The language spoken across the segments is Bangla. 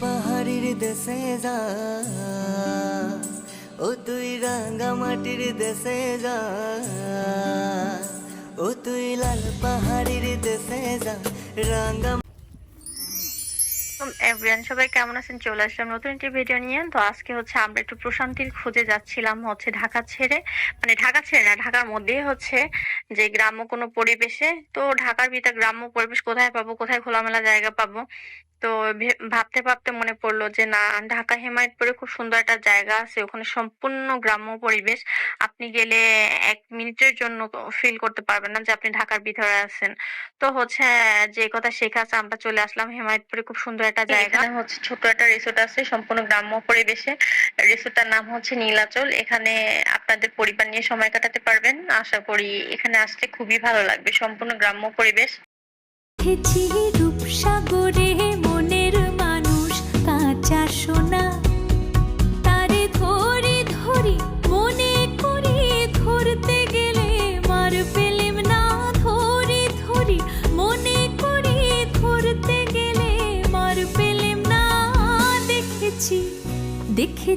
পাহাড়ির দেশে যা। ও তুই রাঙ্গা মাটির দেশে যা। ও তুই লাল পাহাড়ির দেশে যা। রাঙ্গা সবাই কেমন আছেন? চলে আসলাম নতুন একটি ভিডিও নিয়ে। তো আজকে হচ্ছে আমরা একটু প্রশান্তির খোঁজে যাচ্ছিলাম হচ্ছে ঢাকা ছেড়ে। মানে ঢাকা ছেড়ে না, ঢাকার মধ্যেই হচ্ছে যে গ্রাম্য কোনো পরিবেশে। তো ঢাকার ভিতরে গ্রাম্য পরিবেশ কোথায় পাবো, কোথায় খোলামেলা জায়গা পাবো? তো ভাবতে ভাবতে মনে পড়ল যে না ঢাকা হেমায়তপুরে খুব সুন্দর একটা জায়গা আছে। ওখানে সম্পূর্ণ গ্রাম্য পরিবেশ। আপনি গেলে এক মিনিটের জন্য ফিল করতে পারবেন না যে আপনি ঢাকার ভিতরে আছেন। তো হচ্ছে যে কথা শেখা আছে আমরা চলে আসলাম হেমায়তপুরে। খুব সুন্দর একটা জায়গা। হচ্ছে ছোট একটা রিসোর্ট আছে সম্পূর্ণ গ্রাম্য পরিবেশে। রিসোর্টটার নাম হচ্ছে নীলাচল। এখানে আপনাদের পরিবার নিয়ে সময় কাটাতে পারবেন। আশা করি এখানে আসতে খুবই ভালো লাগবে। সম্পূর্ণ গ্রাম্য পরিবেশ। রূপসাগরে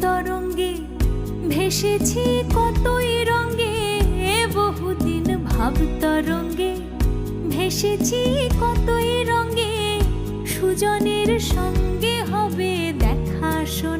তরঙ্গে ভেসেছি কতই রঙ্গে বহুদিন ভাব তরঙ্গে ভেসেছি কতই রঙ্গে সুজনের সঙ্গে হবে দেখা শোনা।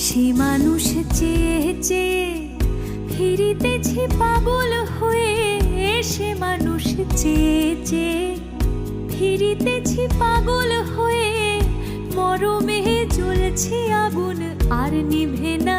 সে মানুষ চেয়ে চেয়ে ফিরিতেছি পাগল হয়ে। সে মানুষ চেয়ে চেয়ে ফিরিতেছি পাগল হয়ে। মরমে জ্বলছে আগুন, আর নিভে না।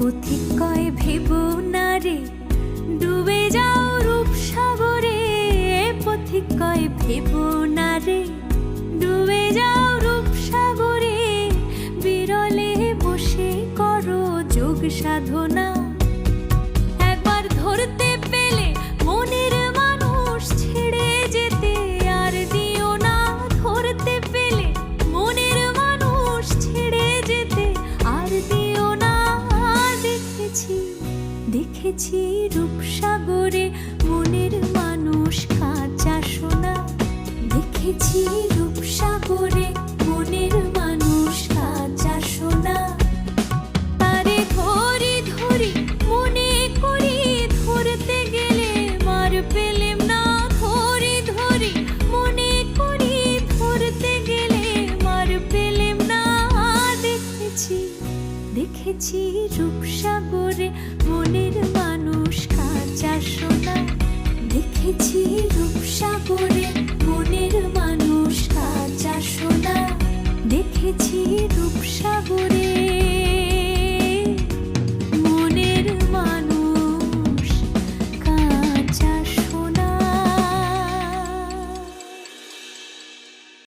পথিক কয় ভেব না ডুবে যাও রূপসাগরে পথিক কয় ভেব না ডুবে যাও রূপসাগরে বিরলে বসে করো যোগ সাধনা। রূপসাগরে মনের মানুষ যার সোনা। দেখেছি রূপসাগরে মনের মানুষ কাঁচা সোনা। দেখেছি রূপসাগরে